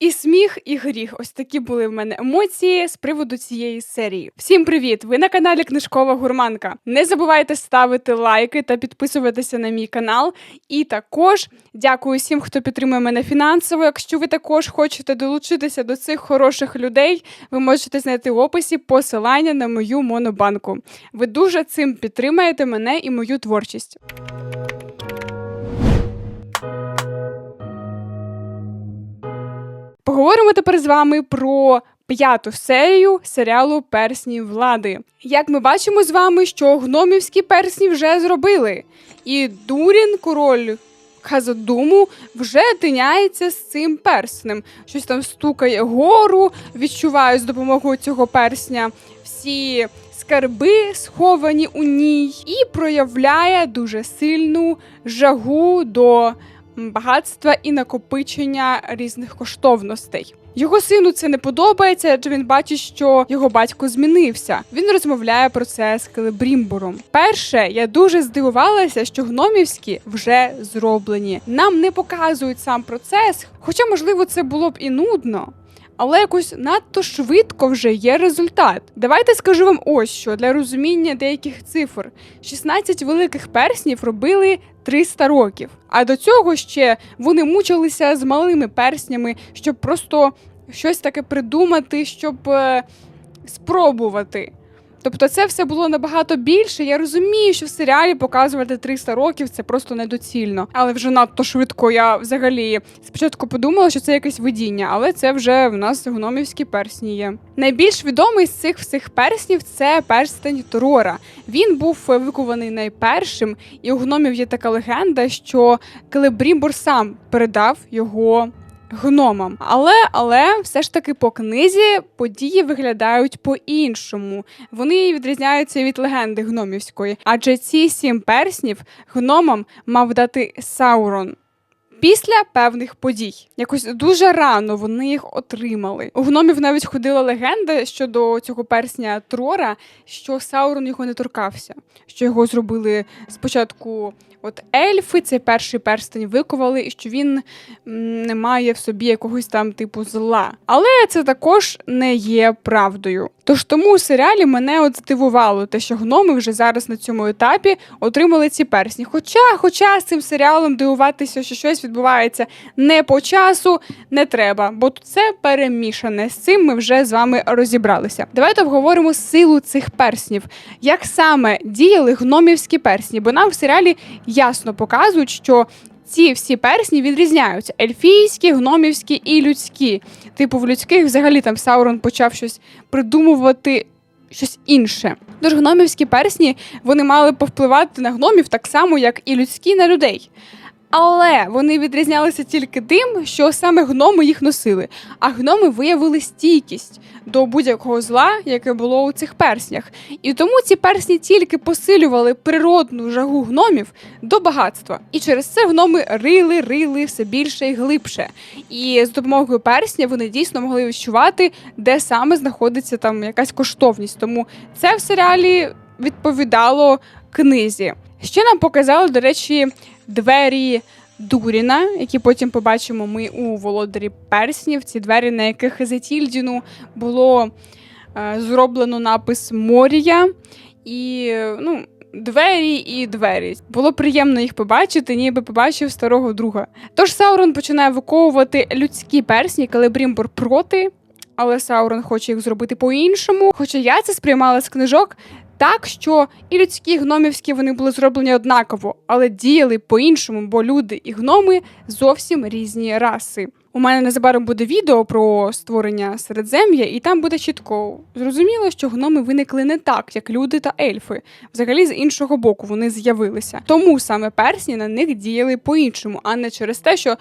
І сміх, і гріх. Ось такі були в мене емоції з приводу цієї серії. Всім привіт! Ви на каналі Книжкова Гурманка. Не забувайте ставити лайки та підписуватися на мій канал. І також дякую всім, хто підтримує мене фінансово. Якщо ви також хочете долучитися до цих хороших людей, ви можете знайти в описі посилання на мою монобанку. Ви дуже цим підтримаєте мене і мою творчість. Поговоримо тепер з вами про п'яту серію серіалу Персні влади. Як ми бачимо з вами, що гномівські персні вже зробили, і Дурін, король Хазадуму, вже тиняється з цим перснем. Щось там стукає гору, відчуває з допомогою цього персня всі скарби, сховані у ній, і проявляє дуже сильну жагу до багатства і накопичення різних коштовностей. Його сину це не подобається, адже він бачить, що його батько змінився. Він розмовляє про це з Келебрімбуром. Перше, я дуже здивувалася, що гномівські вже зроблені. Нам не показують сам процес, хоча, можливо, це було б і нудно. Але якось надто швидко вже є результат. Давайте скажу вам ось що для розуміння деяких цифр: 16 великих перснів робили 300 років. А до цього ще вони мучилися з малими перснями, щоб просто щось таке придумати, щоб е, спробувати. Тобто це все було набагато більше. Я розумію, що в серіалі показувати 300 років це просто недоцільно. Але вже надто швидко я взагалі спочатку подумала, що це якесь видіння, але це вже в нас гномівські персні є. Найбільш відомий з цих всіх перснів це перстень Торора. Він був викований найпершим, і у гномів є така легенда, що Келебрімбур сам передав його гномам. Але але все ж таки по книзі події виглядають по-іншому. Вони відрізняються від легенди гномівської, адже ці сім перснів гномам мав дати Саурон. Після певних подій якось дуже рано вони їх отримали. У гномів навіть ходила легенда щодо цього персня Трора, що Саурон його не торкався, що його зробили спочатку. От ельфи цей перший перстень виковали, і що він не має в собі якогось там типу зла. Але це також не є правдою. Тож тому у серіалі мене от здивувало те, що гноми вже зараз на цьому етапі отримали ці персні. Хоча, хоча з цим серіалом дивуватися, що щось відбувається не по часу, не треба, бо це перемішане. З цим ми вже з вами розібралися. Давайте обговоримо силу цих перснів, як саме діяли гномівські персні, бо нам в серіалі ясно показують, що ці всі персні відрізняються: ельфійські, гномівські і людські. Типу, в людських взагалі там Саурон почав щось придумувати. Щось інше. Тож гномівські персні вони мали повпливати на гномів так само, як і людські на людей. Але вони відрізнялися тільки тим, що саме гноми їх носили. А гноми виявили стійкість до будь-якого зла, яке було у цих перснях. І тому ці персні тільки посилювали природну жагу гномів до багатства. І через це гноми рили, рили все більше і глибше. І з допомогою персня вони дійсно могли відчувати, де саме знаходиться там якась коштовність. Тому це в серіалі відповідало книзі. Ще нам показали, до речі, двері Дуріна, які потім побачимо ми у володарі перснів. Ці двері, на яких Зетільдіну було е, зроблено напис Морія. І ну, двері і двері. Було приємно їх побачити, ніби побачив старого друга. Тож Саурон починає виковувати людські персні, Калебрімбор проти. Але Саурон хоче їх зробити по-іншому. Хоча я це сприймала з книжок так, що і людські і гномівські вони були зроблені однаково, але діяли по-іншому, бо люди і гноми зовсім різні раси. У мене незабаром буде відео про створення середзем'я, і там буде чітко зрозуміло, що гноми виникли не так, як люди та ельфи. Взагалі, з іншого боку, вони з'явилися. Тому саме персні на них діяли по-іншому, а не через те, що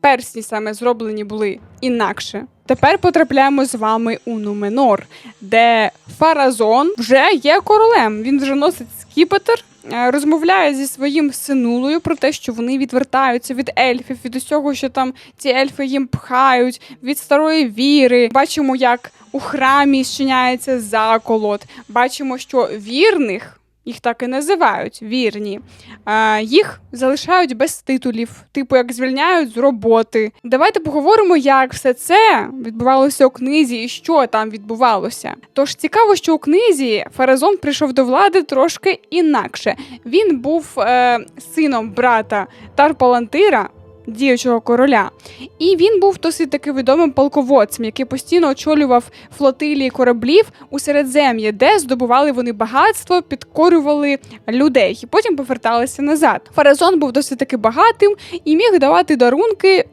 персні саме зроблені були інакше. Тепер потрапляємо з вами у Нуменор, де Фаразон вже є королем. Він вже носить скіпетр, е, розмовляє зі своїм синулою про те, що вони відвертаються від ельфів, від усього, що там ці ельфи їм пхають, від старої віри. Бачимо, як у храмі щиняється заколот. Бачимо, що вірних їх так і називають вірні, а, їх залишають без титулів, типу як звільняють з роботи. Давайте поговоримо, як все це відбувалося у книзі і що там відбувалося. Тож цікаво, що у книзі Фаразон прийшов до влади трошки інакше. Він був е, сином брата Тарпалантира, діючого короля. І він був досить таки відомим полководцем, який постійно очолював флотилії кораблів у Середзем'ї, де здобували вони багатство, підкорювали людей і потім поверталися назад. Фаразон був досить таки багатим і міг давати дарунки.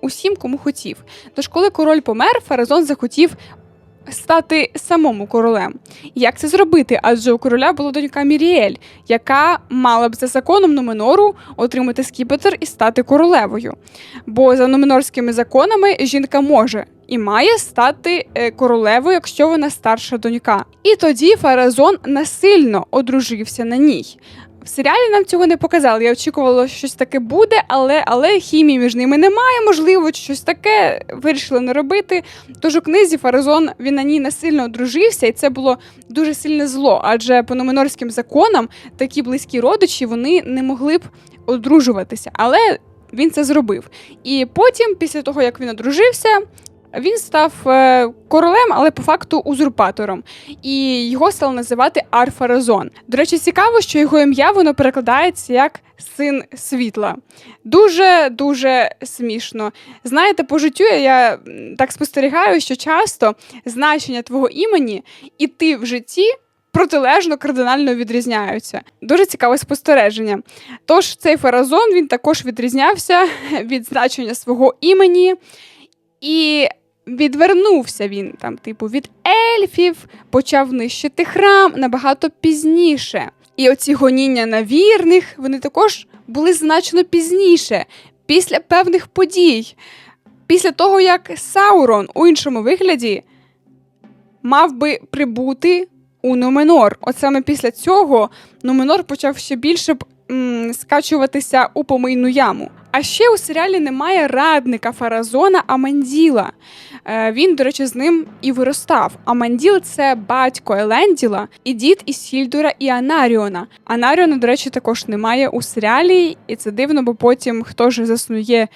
Усім, кому хотів. Тож, коли король помер, Фаразон захотів стати самому королем. Як це зробити? Адже у короля була донька Міріель, яка мала б за законом Нуменору отримати скіпетр і стати королевою. Бо за нуменорськими законами жінка може. І має стати е, королевою, якщо вона старша донька. І тоді Фаразон насильно одружився на ній. В серіалі нам цього не показали. Я очікувала, що щось таке буде, але але хімії між ними немає. Можливо, щось таке вирішили не робити. Тож у книзі Фаразон він на ній насильно одружився, і це було дуже сильне зло. Адже по номенорським законам такі близькі родичі вони не могли б одружуватися. Але він це зробив. І потім, після того як він одружився, він став е, королем, але по факту узурпатором, і його стали називати Арфаразон. До речі, цікаво, що його ім'я воно перекладається як син світла. Дуже дуже смішно. Знаєте, по життю я так спостерігаю, що часто значення твого імені і ти в житті. Протилежно кардинально відрізняються. Дуже цікаве спостереження. Тож цей фаразон він також відрізнявся від значення свого імені. І відвернувся він там, типу, від ельфів, почав нищити храм набагато пізніше. І оці гоніння на вірних вони також були значно пізніше, після певних подій, після того, як Саурон у іншому вигляді мав би прибути у Нуменор. От саме після цього Нуменор почав ще більше м, скачуватися у помийну яму. А ще у серіалі немає радника Фаразона Аманділа. Е, він, до речі, з ним і виростав. Аманділ це батько Еленділа і дід Ісільдура і Анаріона. Анаріона, до речі, також немає у серіалі, і це дивно, бо потім хто ж заснує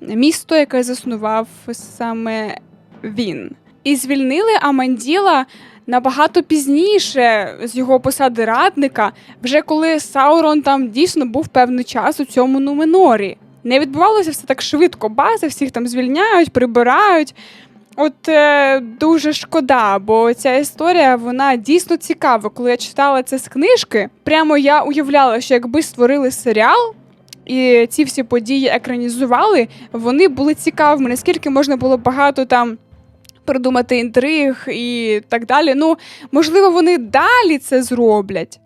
місто, яке заснував саме він. І звільнили Аманділа. Набагато пізніше з його посади радника, вже коли Саурон там дійсно був певний час у цьому Нуменорі. Не відбувалося все так швидко. Бази всіх там звільняють, прибирають. От е, дуже шкода, бо ця історія вона дійсно цікава. Коли я читала це з книжки, прямо я уявляла, що якби створили серіал. І ці всі події екранізували, вони були цікавими, наскільки можна було багато там придумати інтриг і так далі. Ну, можливо, вони далі це зроблять.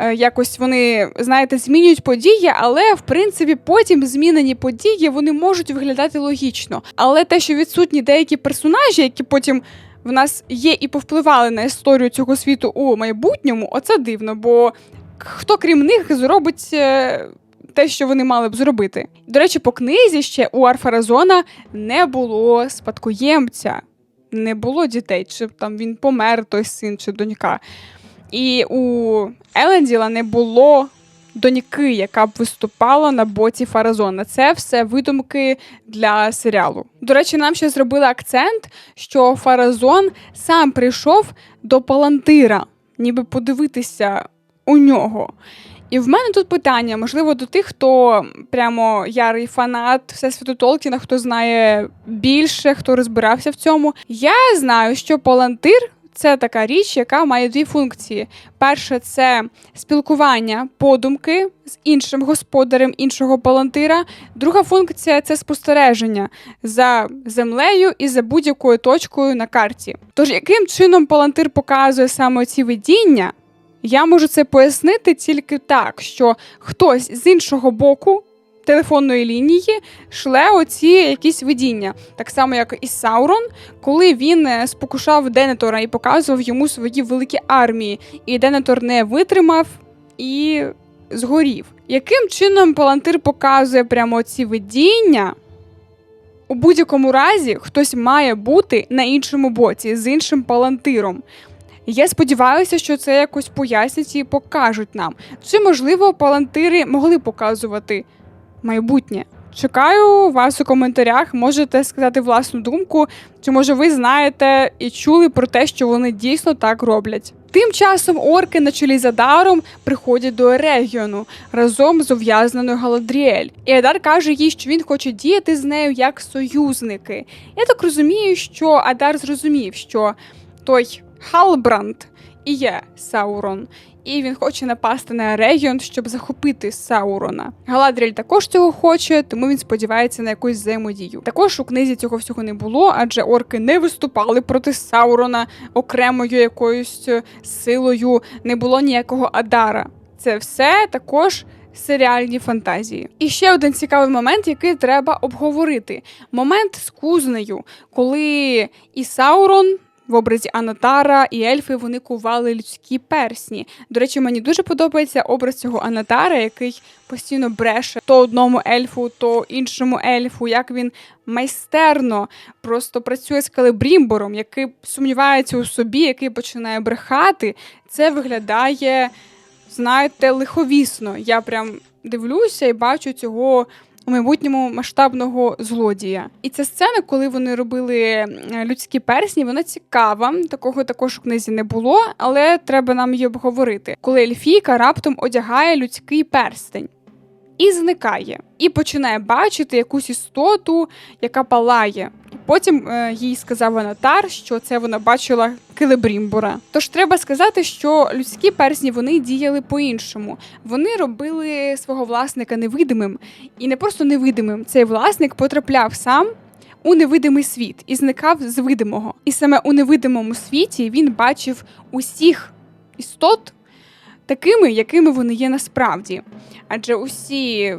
Е, якось вони, знаєте, змінюють події, але в принципі потім змінені події вони можуть виглядати логічно. Але те, що відсутні деякі персонажі, які потім в нас є і повпливали на історію цього світу у майбутньому, оце дивно, бо хто крім них зробить. Е, те, що вони мали б зробити. До речі, по книзі ще у Арфаразона не було спадкоємця, не було дітей, чи там він помер той син чи донька. І у Еленділа не було доньки, яка б виступала на боці Фаразона. Це все видумки для серіалу. До речі, нам ще зробили акцент, що Фаразон сам прийшов до Палантира, ніби подивитися у нього. І в мене тут питання, можливо, до тих, хто прямо ярий фанат Всесвіту Толкіна, хто знає більше, хто розбирався в цьому. Я знаю, що Палантир це така річ, яка має дві функції: перше це спілкування подумки з іншим господарем іншого палантира. Друга функція це спостереження за землею і за будь-якою точкою на карті. Тож, яким чином палантир показує саме ці видіння? Я можу це пояснити тільки так, що хтось з іншого боку телефонної лінії шле оці якісь видіння. Так само, як і Саурон, коли він е, спокушав Денетора і показував йому свої великі армії, і Денетор не витримав і згорів. Яким чином Палантир показує прямо ці видіння? У будь-якому разі хтось має бути на іншому боці з іншим палантиром. Я сподіваюся, що це якось пояснять і покажуть нам. Чи можливо палантири могли показувати майбутнє? Чекаю вас у коментарях. Можете сказати власну думку, чи може ви знаєте і чули про те, що вони дійсно так роблять. Тим часом орки на чолі з Адаром приходять до регіону разом з ув'язненою Галадріель. І Адар каже їй, що він хоче діяти з нею як союзники. Я так розумію, що Адар зрозумів, що той Халбранд і є Саурон, і він хоче напасти на регіон, щоб захопити Саурона. Галадріель також цього хоче, тому він сподівається на якусь взаємодію. Також у книзі цього всього не було, адже орки не виступали проти Саурона окремою якоюсь е, силою, не було ніякого Адара. Це все також. Серіальні фантазії. І ще один цікавий момент, який треба обговорити: момент з кузнею, коли і Саурон в образі Анатара і ельфи вони кували людські персні. До речі, мені дуже подобається образ цього Анатара, який постійно бреше то одному ельфу, то іншому ельфу, як він майстерно просто працює з калебрімбором, який сумнівається у собі, який починає брехати. Це виглядає, знаєте, лиховісно. Я прям дивлюся і бачу цього у майбутньому масштабного злодія. І ця сцена, коли вони робили е, людські персні, вона цікава. Такого також у книзі не було, але треба нам її обговорити. Коли Ельфійка раптом одягає людський перстень. І зникає, і починає бачити якусь істоту, яка палає. Потім е, їй сказав Анатар, що це вона бачила Килебрімбора. Тож треба сказати, що людські персні вони діяли по-іншому. Вони робили свого власника невидимим, і не просто невидимим. Цей власник потрапляв сам у невидимий світ і зникав з видимого. І саме у невидимому світі він бачив усіх істот такими, якими вони є насправді. Адже усі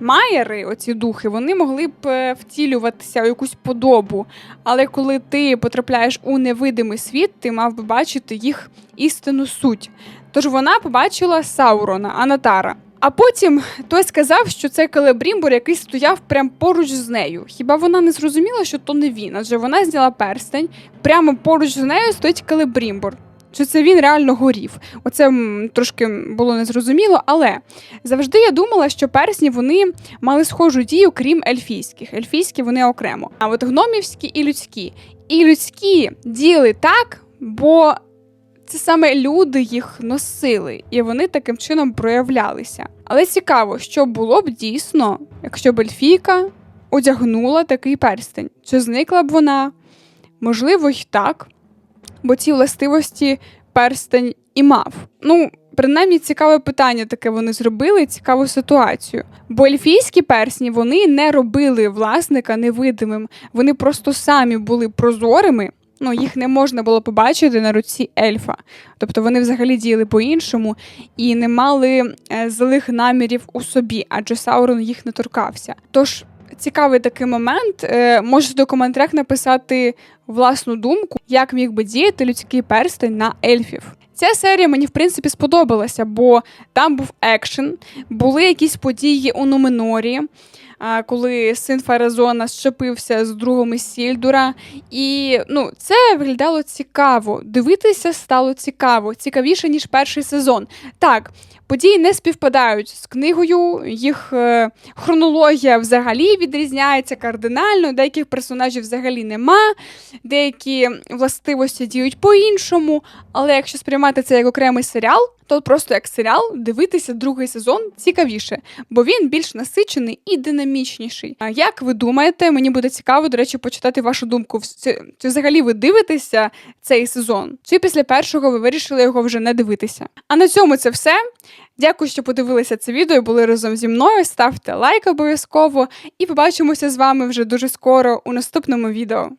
майери, оці духи, вони могли б е, втілюватися у якусь подобу. Але коли ти потрапляєш у невидимий світ, ти мав би бачити їх істинну суть. Тож вона побачила Саурона, Анатара. А потім той сказав, що це Келебрімбор, який стояв прямо поруч з нею. Хіба вона не зрозуміла, що то не він? Адже вона зняла перстень, прямо поруч з нею стоїть Келебрімбор. Чи це він реально горів? Оце трошки було незрозуміло, але завжди я думала, що персні вони мали схожу дію, крім ельфійських. Ельфійські вони окремо. А от гномівські і людські. І людські діяли так, бо це саме люди їх носили, і вони таким чином проявлялися. Але цікаво, що було б дійсно, якщо б ельфійка одягнула такий перстень. Чи зникла б вона? Можливо, й так бо ці властивості перстень і мав. Ну, принаймні, цікаве питання таке вони зробили, цікаву ситуацію. Бо ельфійські персні вони не робили власника невидимим, вони просто самі були прозорими. Ну, їх не можна було побачити на руці ельфа. Тобто вони взагалі діяли по-іншому і не мали е, злих намірів у собі, адже Саурон їх не торкався. Тож цікавий такий момент. Е, можете у коментарях написати власну думку, як міг би діяти людський перстень на ельфів. Ця серія мені в принципі сподобалася, бо там був екшен, були якісь події у Нуменорі, а, коли син Фаразона щепився з другом Сільдура. І ну, це виглядало цікаво. Дивитися стало цікаво, цікавіше, ніж перший сезон. Так, події не співпадають з книгою, їх е, хронологія взагалі відрізняється кардинально, деяких персонажів взагалі нема, деякі властивості діють по-іншому. Але якщо сприймати це як окремий серіал, то просто як серіал дивитися другий сезон цікавіше, бо він більш насичений і динамічніший. А як ви думаєте, мені буде цікаво, до речі, почитати вашу думку. Чи, взагалі ви дивитеся цей сезон? Чи після першого ви вирішили його вже не дивитися? А на цьому це все. Дякую, що подивилися це відео і були разом зі мною. Ставте лайк обов'язково і побачимося з вами вже дуже скоро у наступному відео.